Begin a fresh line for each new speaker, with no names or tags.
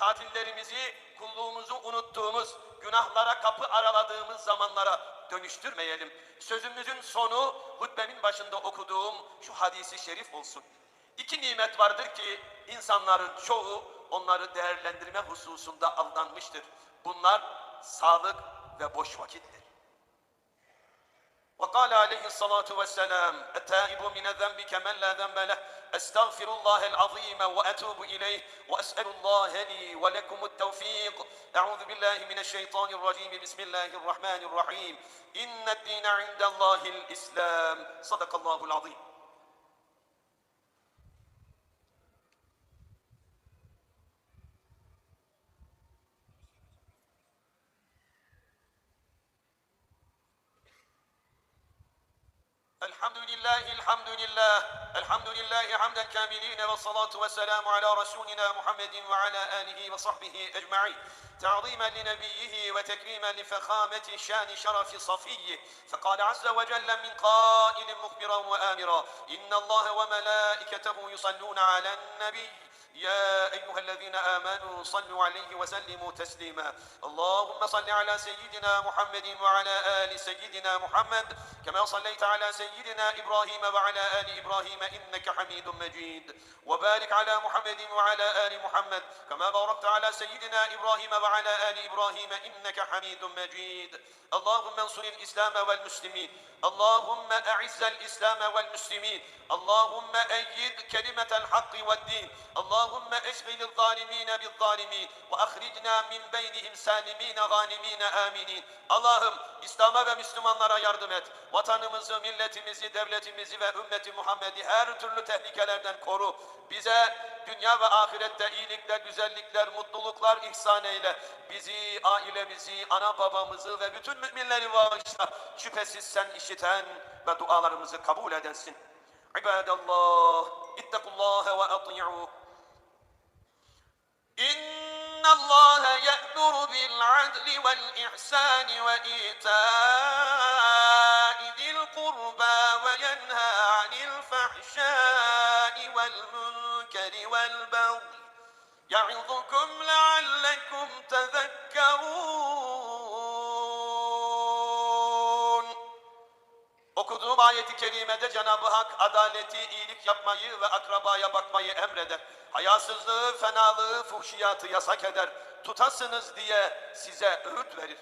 tatillerimizi kulluğumuzu unuttuğumuz, günahlara kapı araladığımız zamanlara dönüştürmeyelim. Sözümüzün sonu hutbemin başında okuduğum şu hadisi şerif olsun. İki nimet vardır ki insanların çoğu onları değerlendirme hususunda aldanmıştır. Bunlar sağlık ve boş vakittir. وقال عليه الصلاة والسلام التائب من الذنب كمن لا ذنب له أستغفر الله العظيم وأتوب إليه وأسأل الله لي ولكم التوفيق. أعوذ بالله من الشيطان الرجيم. بسم الله الرحمن الرحيم. إن الدين عند الله الإسلام. صدق الله العظيم. الحمد لله الحمد لله الحمد لله حمدا كاملين والصلاة والسلام على رسولنا محمد وعلى آله وصحبه أجمعين. تعظيما لنبيه وتكريما لفخامة شان شرف صفيه. فقال عز وجل من قائل مخبرا وآمرا إن الله وملائكته يصلون على النبي. يا أيها الذين آمنوا صلوا عليه وسلموا تسليما. اللهم صل على سيدنا محمد وعلى آل سيدنا محمد كما صليت على سيدنا إبراهيم وعلى آل إبراهيم إنك حميد مجيد. وبارك على محمد وعلى آل محمد كما باركت على سيدنا إبراهيم وعلى آل إبراهيم إنك حميد مجيد. اللهم انصر الإسلام والمسلمين. اللهم أعز الإسلام والمسلمين. اللهم أيد كلمة الحق والدين. اللهم اشغل الظالمين بالظالمين وأخرجنا من بينهم سالمين غانمين آمنين Allah'ım İslam'a ve Müslümanlara yardım et. Vatanımızı, milletimizi, devletimizi ve ümmeti Muhammed'i her türlü tehlikelerden koru. Bize dünya ve ahirette iyilikler, güzellikler, mutluluklar ihsan eyle. Bizi, ailemizi, ana babamızı ve bütün müminleri bağışla. Şüphesiz sen işiten ve dualarımızı kabul edensin. İbadallah, ittakullaha ve ati'u. إن الله يأمر بالعدل والإحسان وإيتاء ذي القربى وينهى عن الفحشاء والمنكر والبغي يعظكم لعلكم تذكرون Okuduğum ayeti kerimede Cenab-ı Hak adaleti, iyilik yapmayı ve akrabaya bakmayı emreder. Hayasızlığı, fenalığı, fuhşiyatı yasak eder. Tutasınız diye size öğüt verir.